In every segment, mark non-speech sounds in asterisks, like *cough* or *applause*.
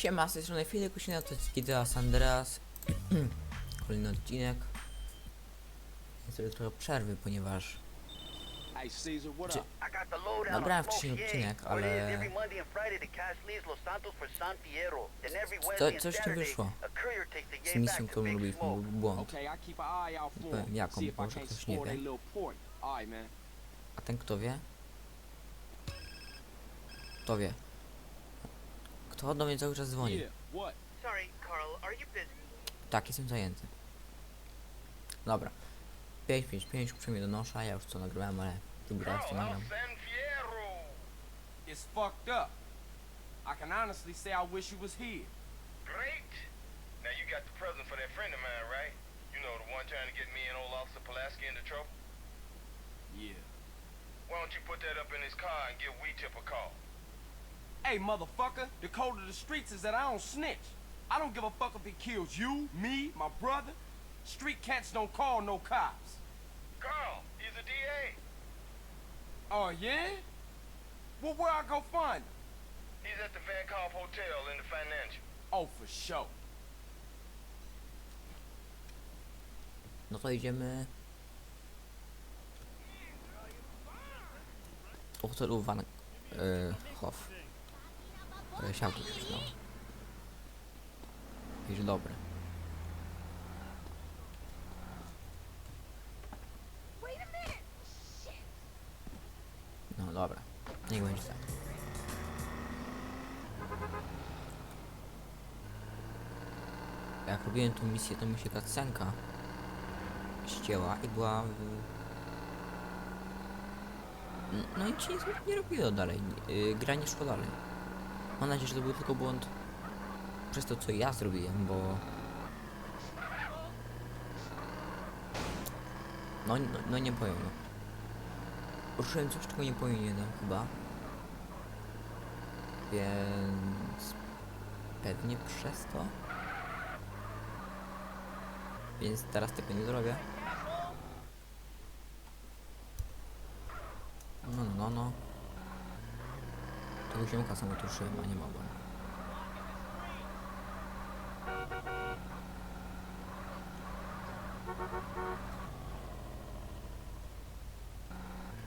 Siema, z tej strony Filip Kusina, to jest San Andreas. *clears throat* Kolejny odcinek. Jest sobie trochę przerwy, ponieważ Czy- on wcześniej odcinek, is, ale- To- coś Saturday, wyszło. z misją, to którą robiliśmy, był błąd. Powiem, him. jaką, może ktoś nie wie. A ten kto wie? Kto wie? Kto do mnie cały czas dzwoni? Yeah, what? Sorry, Carl, are you busy? Tak, jestem zajęty. Dobra. 555 uprzejmie donoszę, ja już co nagrywałem, ale drugi raz to nagram. It's fucked up. I can honestly say I wish you was here. Great. Now you got the present for that friend of mine, right? You know, the one trying to get me and old Officer Pulaski into trouble? Yeah. Why don't you put that up in his car and give Wee Tip a call? Hey, motherfucker, the code of the streets is that I don't snitch. I don't give a fuck if he kills you, me, my brother. Street cats don't call no cops. Carl, he's a DA. Oh, yeah? Well, where I go find him? He's at the Van Calf Hotel in the financial. Oh, for sure. No to idziemy do hotelu Van yy, Hof. Yy, siałko coś, no. Jakieś dobre. No dobra, niech będzie tak. Jak robiłem tą misję, to mi się cutscenka ścięła i była w... N- No i ci nic nie robiło dalej. Yy, gra nie szła dalej. Mam nadzieję, że to był tylko błąd przez to, co ja zrobiłem, bo... No, no, no nie powiem, no. Coś, czego nie powinienem chyba. Więc... Pewnie przez to. Więc teraz tego nie zrobię. No, no, no, Tego ziomka samo tuszyłem, a nie mogłem.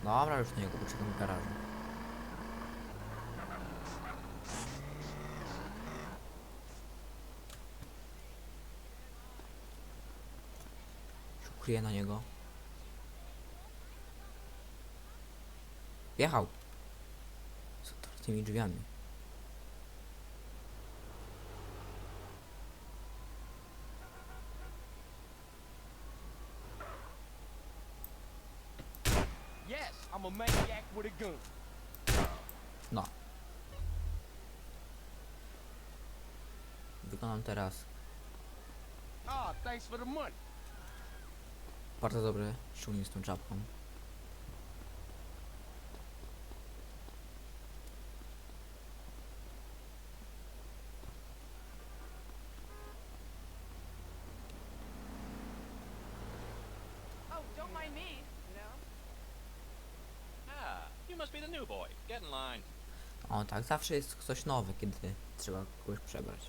Dobra, już na niego poczekam w garażu. Się Ukryję na niego. Wjechał. Otwartymi drzwiami. No. Wykonam teraz Ah, bardzo dobre szczególnie z tą czapką. Oh, don't mind me, you know? Ah, you must be the new boy. Get in line. O tak, zawsze jest coś nowe, kiedy trzeba kogoś przebrać.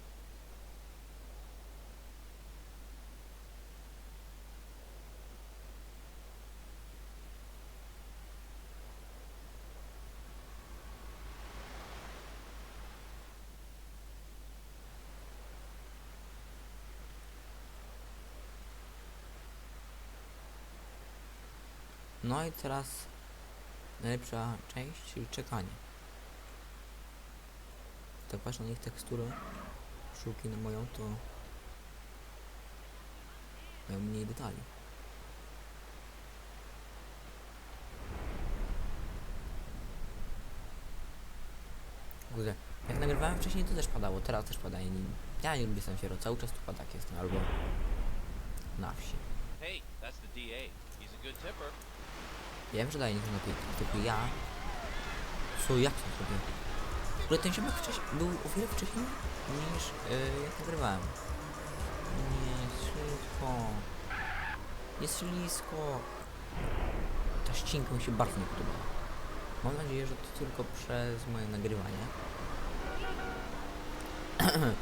No i teraz najlepsza część, czyli czekanie. Tak patrzę na ich tekstury, sztuki na moją, to mają mniej detali. Kurde, jak nagrywałem wcześniej to też padało, teraz też pada. i nie- Ja nie lubię San Fierro, cały czas tu pada jak jestem, albo na wsi. Hey, that's the DA. He's a good tipper. Wiem, że daje na pięknie, tylko ja... Co, jak to zrobię? W ogóle ten ziomek wcześniej, był o wiele wcześniej niż yy, jak nagrywałem. Nie, szybko. Jest ślisko. Ta ścinka mi się bardzo nie podobała. Mam nadzieję, że to tylko przez moje nagrywanie. *clears throat*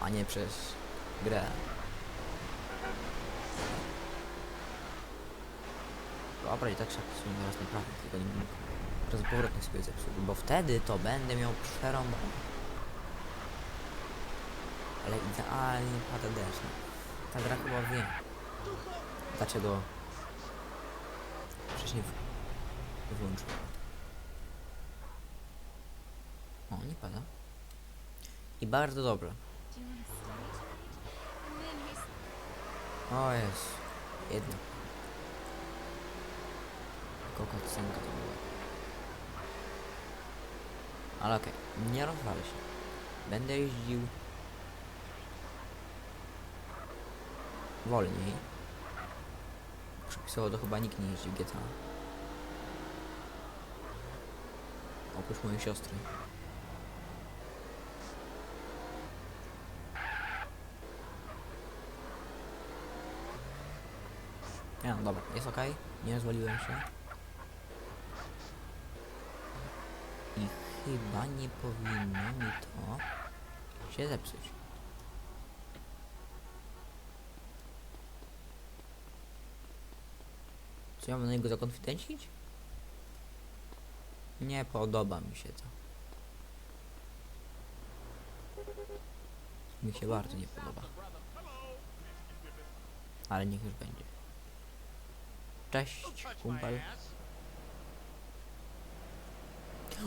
A nie przez grę. Dobra, i tak trzeba w sumie raz naprawić, tylko nie mógł przez powrotnie sobie zepsuł, bo wtedy to będę miał przerąbane. Ale idealnie pada deszcz. no. Ta gra chyba wie. Dlaczego wcześniej w- wyłączyłem. O, nie pada. I bardzo dobrze. Do you want to study tonight? And then he's O jest. Jedna. To była. Ale okej, nie rozwalę się. Będę jeździł wolniej. Przepisowo to chyba nikt nie jeździł GTA. Oprócz mojej siostry. Nie no, dobra, jest ok, nie rozwaliłem się. I chyba nie powinno mi to się zepsuć. Co ja mam na niego zakonfidencić? Nie podoba mi się to. Mi się bardzo nie podoba. Ale niech już będzie. Cześć, kumpel.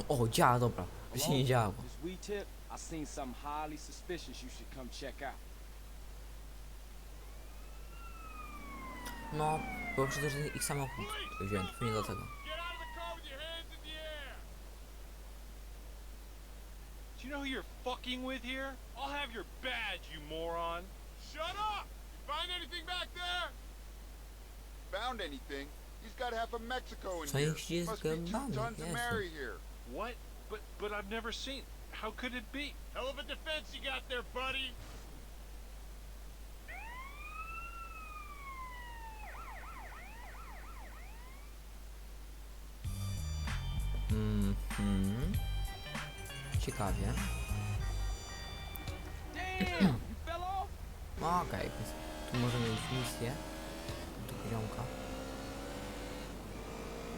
O, działa, dobra. Się nie działo. This we tip, I seen something highly suspicious you should come check out. No, bo przecież ich samochód wziąłem, to nie do tego. Get out of the car with your hands in the air! Do you know who you're fucking with here? I'll have your badge, you moron! Shut up! You find anything back there? found anything. He's got half of Mexico in here. Must be two tons of. Mary here. What? But but I've never seen. How could it be? Hell of a defense you got there, buddy! Mhm. Ciekawie. Damn! you *clears throat* fell off? No okej, więc tu możemy mieć misję. Do poziomka.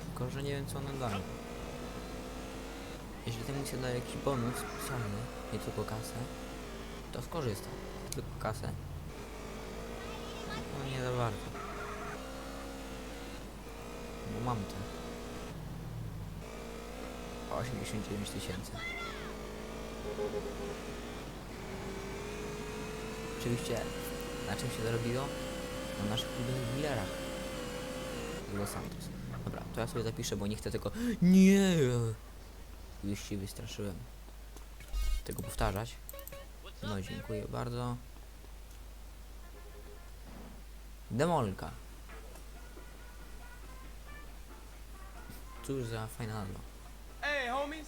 Tylko, że nie wiem co one dają. Jeśli ta misja daje jakiś bonus specjalny, nie tylko kasę, to skorzystam. Tylko kasę. No nie za bardzo. Bo mam to. 89 tysięcy. Oczywiście na czym się zarobiło? Na naszych ulubionych dealerach Los Santos. Dobra, to ja sobie zapiszę, bo nie chcę tego... *gasps* Nie! Już się wystraszyłem. Tego powtarzać. No, dziękuję bardzo. Demolka. Cóż za fajna nazwa. Hey, homies.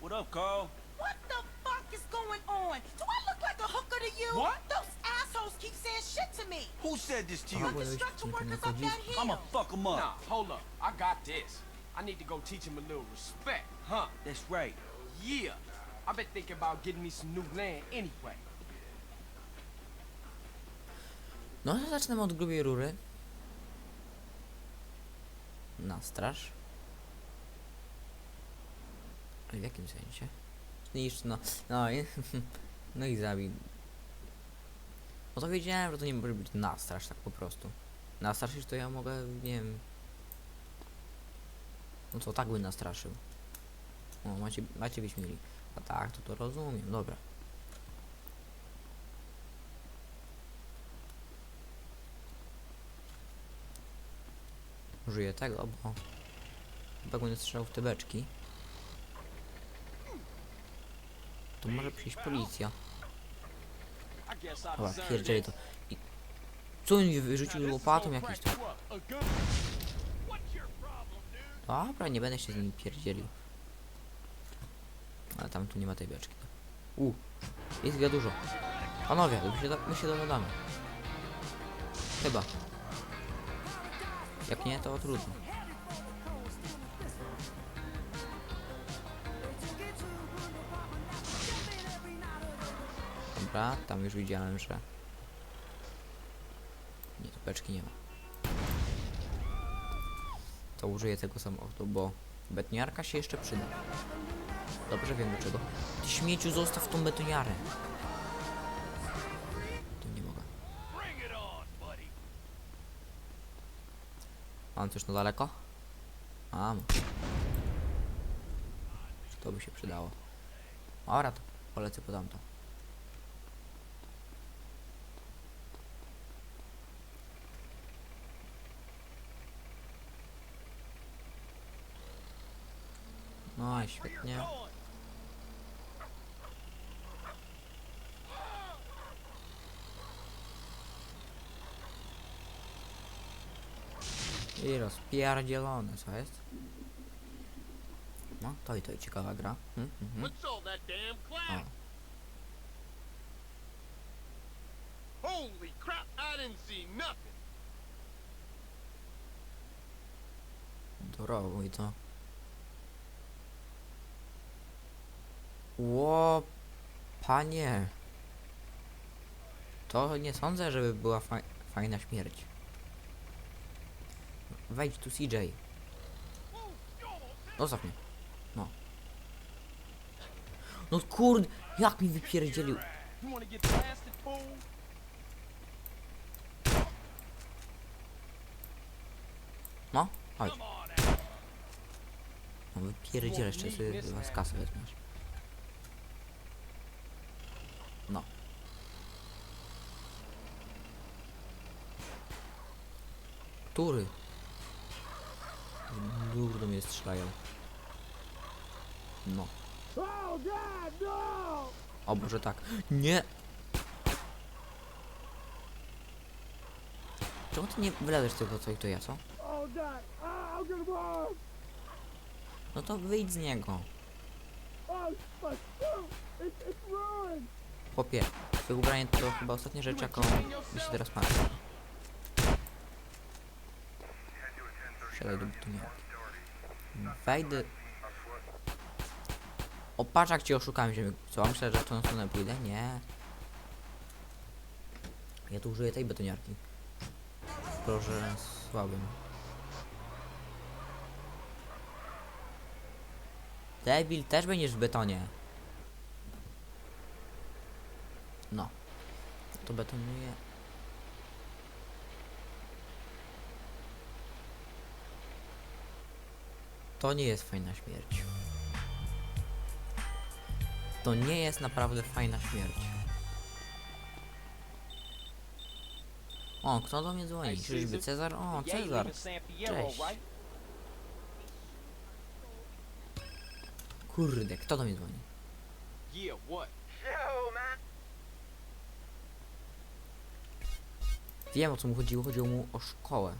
What up, Carl? What the fuck is going on? Do I look like a hooker to you? What? Those assholes keep saying shit to me. Who said this to you? Construction workers up that hill. I'ma fuck 'em up. Nah, hold up. I got this. I need to go teach him a little respect, huh? That's right. Yeah. I've been thinking about getting me some new land anyway. No to zaczynamy od grubiej rury. Na straż. Ale w jakim sensie? Zniszcz, no, no i, *laughs* no i zabij. No to wiedziałem, że to nie może być na straż, tak po prostu. Na straż to ja mogę, nie wiem... No to tak by nastraszył. O, macie, macie być mieli. A tak, to to rozumiem, dobra. Użyję tego, bo chyba będę strzelał w te beczki. To może przyjść policja. Deserve pierdzieli to. I... Co mi wyrzucił łopatą jakieś to? Dobra, nie będę się z nimi pierdzielił. Ale tam tu nie ma tej beczki. U, jest za dużo. Panowie, my się, my się dogadamy. Chyba. Jak nie, to trudno. Dobra, tam już widziałem, że... Nie, tu beczki nie ma. To użyję tego samochodu, bo betoniarka się jeszcze przyda. Dobrze wiem dlaczego. Ty śmieciu, zostaw tą betoniarę. Tu nie mogę. Mam coś na daleko? Mam. To by się przydało. Dobra, to polecę po tamto. I świetnie. I rozpierdzielone, co jest? No, to i to i ciekawa gra. Clap? O, Holy crap, I didn't see nothing. i to. Ło, panie. To nie sądzę, żeby była fa fajna śmierć. Wejdź tu CJ. Zostaw mnie. No. No kurde, jak mi wypierdzielił. No, chodź. No wypierdziel jeszcze sobie z kasy weźmiesz. Który? Dur do mnie strzelają. No. O Boże tak. Nie! Czemu ty nie wylewesz tego co i to ja, co? No to wyjdź z niego. Chłopie, twoje ubranie to chyba ostatnia rzecz, jaką mi się teraz marzy. Siadaj do betoniarki. Wejdę... O, jak cię oszukałem ziemi. Co, myślę, że w tą stronę pójdę? Nie. Ja tu użyję tej betoniarki. Proszę, słabym. Debil, też będziesz w betonie. No. To betonuję. To nie jest fajna śmierć. To nie jest naprawdę fajna śmierć. O, kto do mnie dzwoni? Czyżby Cezar? O, Cezar. Cześć. Kurde, kto do mnie dzwoni? Wiem o co mu chodziło, chodziło mu o szkołę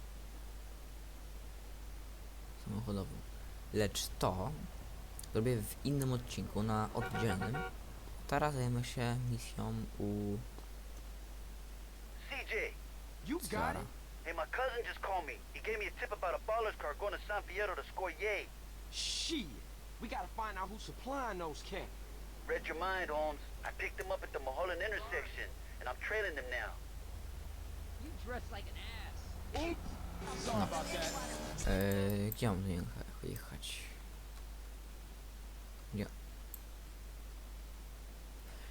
samochodową. Lecz to zrobię w innym odcinku, na oddzielnym. Teraz zajmę się misją u CJ, You got it? hey, my cousin just called me. He gave me a tip about a baller's car going to San Fierro to score yay. Shit. We gotta find out who's supplying those cats. Read your mind, Holmes. I picked them up at the Mulholland intersection, and I'm trailing them now. You dress like an ass. Oops. Sorry about that. Eee, gdzie mam tu jecha- jechać? Gdzie?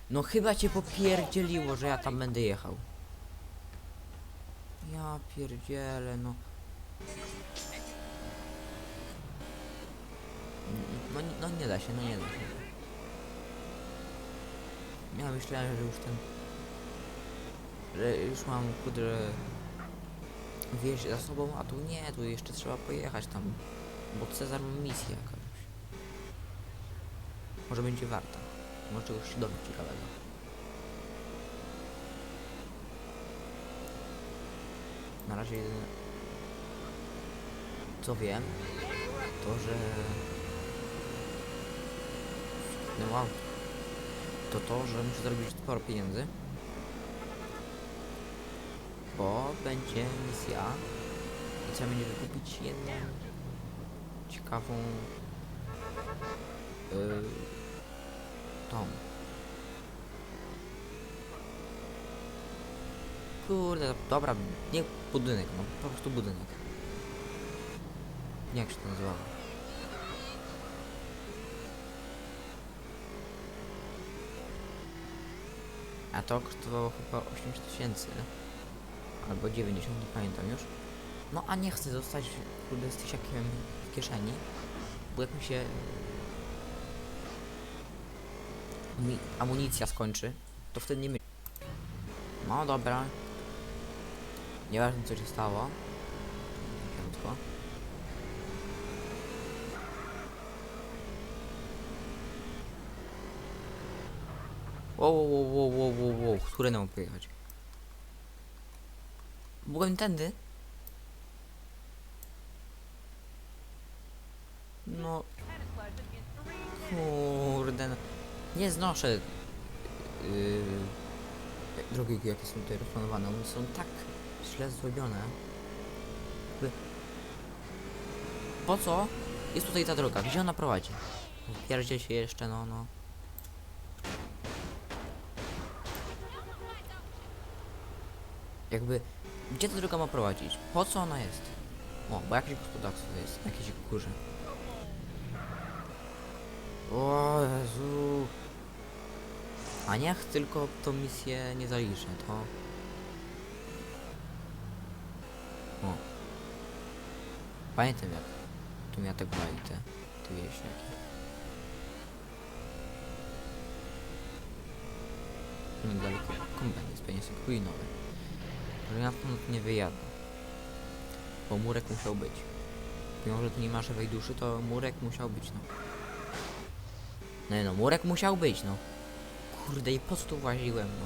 No chyba cię popierdzieliło, że ja tam będę jechał. Ja pierdzielę, no. No, nie- no nie da się, no nie da się. Ja myślałem, że już ten... Że już mam kudrę wieś za sobą, a tu nie, tu jeszcze trzeba pojechać tam, bo Cezar ma misję jakąś. Może będzie warta. Może czegoś się dowie ciekawego. Na razie jedyne co wiem, to że no wow, to to, że muszę zarobić sporo pieniędzy bo będzie misja i trzeba będzie wykupić jedną ciekawą yy, tą kurde, dobra, nie budynek, no po prostu budynek. Jak się to nazywało. A to kosztowało chyba 80 tysięcy. Albo 90, nie pamiętam już. No a nie chcę zostać kurde z tysiakiem w kieszeni. Bo jak mi się mi amunicja skończy, to wtedy nie my. No dobra. Nieważne co się stało. Krótko. Wow, wow, wow, wow, wow, wow, wow. Które nam pojechać? Mogłem tędy? No, kurde, no. nie znoszę yy, drogi, jakie są tutaj rozplanowane. One są tak źle zrobione. Jakby- Po co jest tutaj ta droga? Gdzie ona prowadzi? Pierdzie się jeszcze, no, no. Jakby, gdzie ta droga ma prowadzić? Po co ona jest? O, bo jakieś gospodarstwo jest, jakieś kurze. O Jezu. A niech tylko tą misję nie zaliczę, to... O. Pamiętam jak tu mnie atakowali te, te wieśniaki. Niedaleko kombajn jest pewnie kulinowy. Że ja stąd nie wyjadę. Bo murek musiał być. Mimo, że tu nie ma żywej duszy, to murek musiał być, no. No no, murek musiał być, no. Kurde, i po co tu właziłem, no.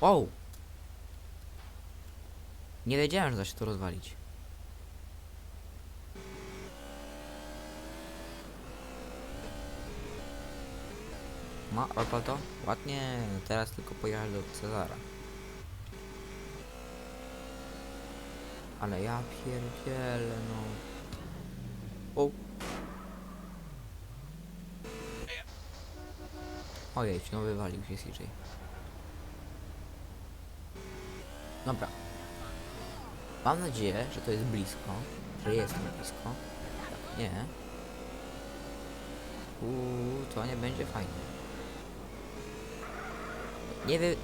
Wow! Nie wiedziałem, że da się to rozwalić. Ma, odpal to? Ładnie, teraz tylko pojechać do Cezara. Ale ja pierdzielę, no. O. Ojej, no wywalił się CJ. Dobra. Mam nadzieję, że to jest blisko. Że jestem blisko. Nie. Uuu, to nie będzie fajne. Nie wiem.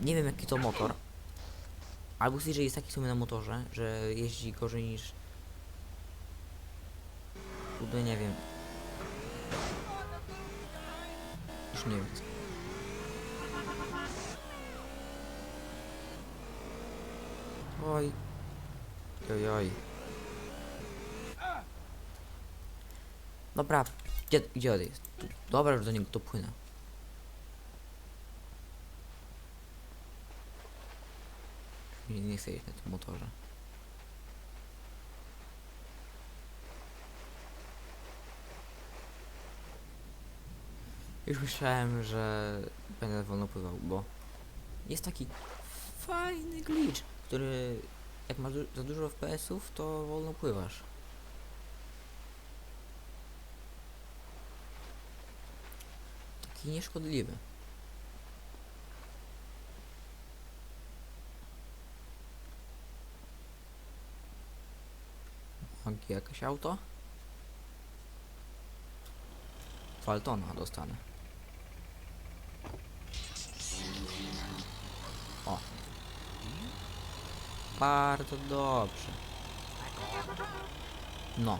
Nie wiem jaki to motor. Albo CJ jest taki sobie na motorze, że jeździ gorzej niż... Kurde, nie wiem. Już nie wiem. Oj. Oj, oj. Dobra, gdzie, gdzie on jest? Tu. Dobra, że do niego dopłynę. Nie, nie chcę jeść na tym motorze. Już myślałem, że będę wolno pływał, bo jest taki fajny glitch, który jak masz za dużo FPS-ów, to wolno pływasz. Taki nieszkodliwy. Jakie jakieś auto? Faltona dostanę. O. Bardzo dobrze. No.